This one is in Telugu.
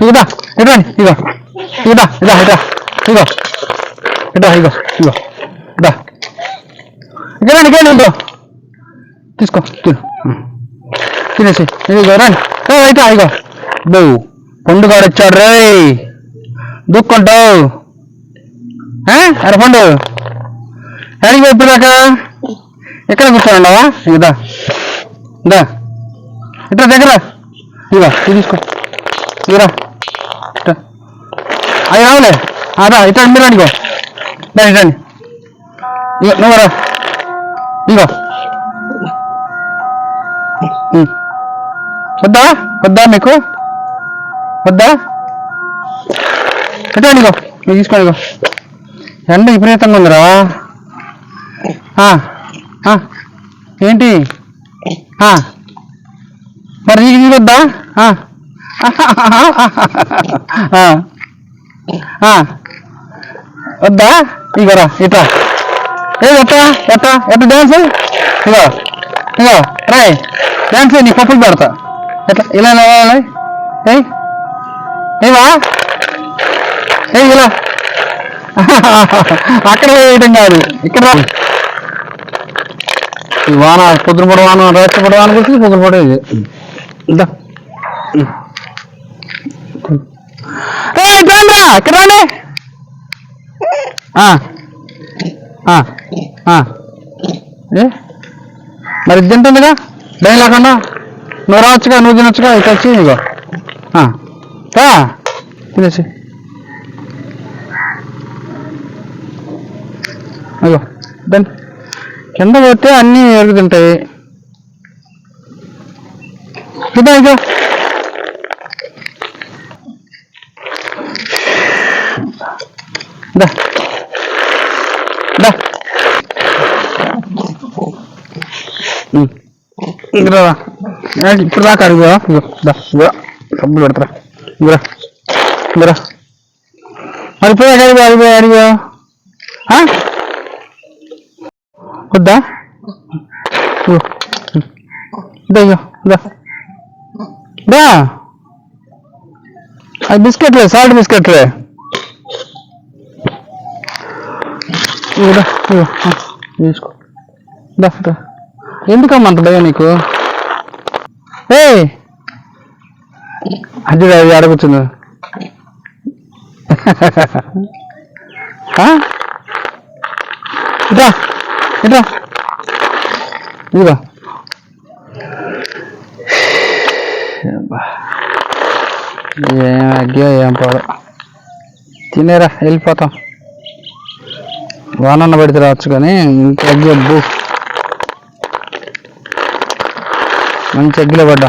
ఇదా ఇదా ఇగో ఇదా ఇదా ఇదా ఇగో ఇదా ఇగో ఇగో ఇదా ఇక్కడ ఇక్కడ ఉందో తీసుకో తిను తినేసి ఇదిగో రండి అయితే ఇగో బో పండుగాడు వచ్చాడు రే దుక్కుంటావు అరే పండు ఎక్కడికి చెప్పినాక ఎక్కడ కూర్చోండవా ఇదా ఇదా ఇట్లా దగ్గర ఇవా తీసుకో ఇరా అది అవి రావులే అదా ఇట్లా మీరు అనుకో ఇగో. రండి. నువ్వు రా. ఇంకో వద్దా? వద్దా మీకు? వద్దా? ఎట్లా ఇగో. నువ్వు తీసుకోండి ఇగో. ఎండ విపరీతంగా ఉందిరా. ఏంటి? మరి నీకు నీకు వద్దా? వద్దా? ఇగోరా ఇట్లా ఏ ఎట్లా ఎట్లా ఎట్లా డ్యాన్స్ ఇగో ఇగో రాయ్ డ్యాన్స్ నీ పప్పులు పెడతా. ఎట్లా? ఇలా ఇలా. ఏయ్ ఏవా? ఏ ఇలా. అక్కడ వేయడం కాదు. ఇక్కడ రా. వాన పొద్దున పడ వాన రాత్రి పడ వాన కూర్చుంది పొద్దున పడేది ఇద్దా ఇక్కడ రాండి ఆ. ఆ. మరి ఇది తింటుందిగా? భయం లేకుండా? నువ్వు రావచ్చుగా నువ్వు తినొచ్చుగా ఇక్కడ వచ్చి ఇగో తినేసి. అయ్యో దాన్ని కింద పోతే అన్నీ ఎరుగుతుంటాయి ఇదా ఇక దా దా ఉమ్. ఇక్కడ రా. ఏ, ఇప్పుడు దాకా అడుగు ఇగో దా ఇగో డబ్బులు పెడతారా ఇగరా ఇగరా మరి పోయి అడిగి అడిగి అడిగి వద్దా ఇగో. ఇదో ఇగో ఇదో దా అది బిస్కెట్లే సాల్ట్ బిస్కెట్లే ఇదా తీసుకో. దా ఎందుకమ్మ అంత భయం నీకు? ఏ అది అది అడుగుతుంది ఇట్రా ఇట్రా ఇదిగో. ఏం అగ్గో ఏం పోదు తినేరా వెళ్ళిపోతాం. వానన్న పడితే రావచ్చు కానీ ఇంత అగ్గి అబ్బు. మంచి అగ్గిలో పడ్డా.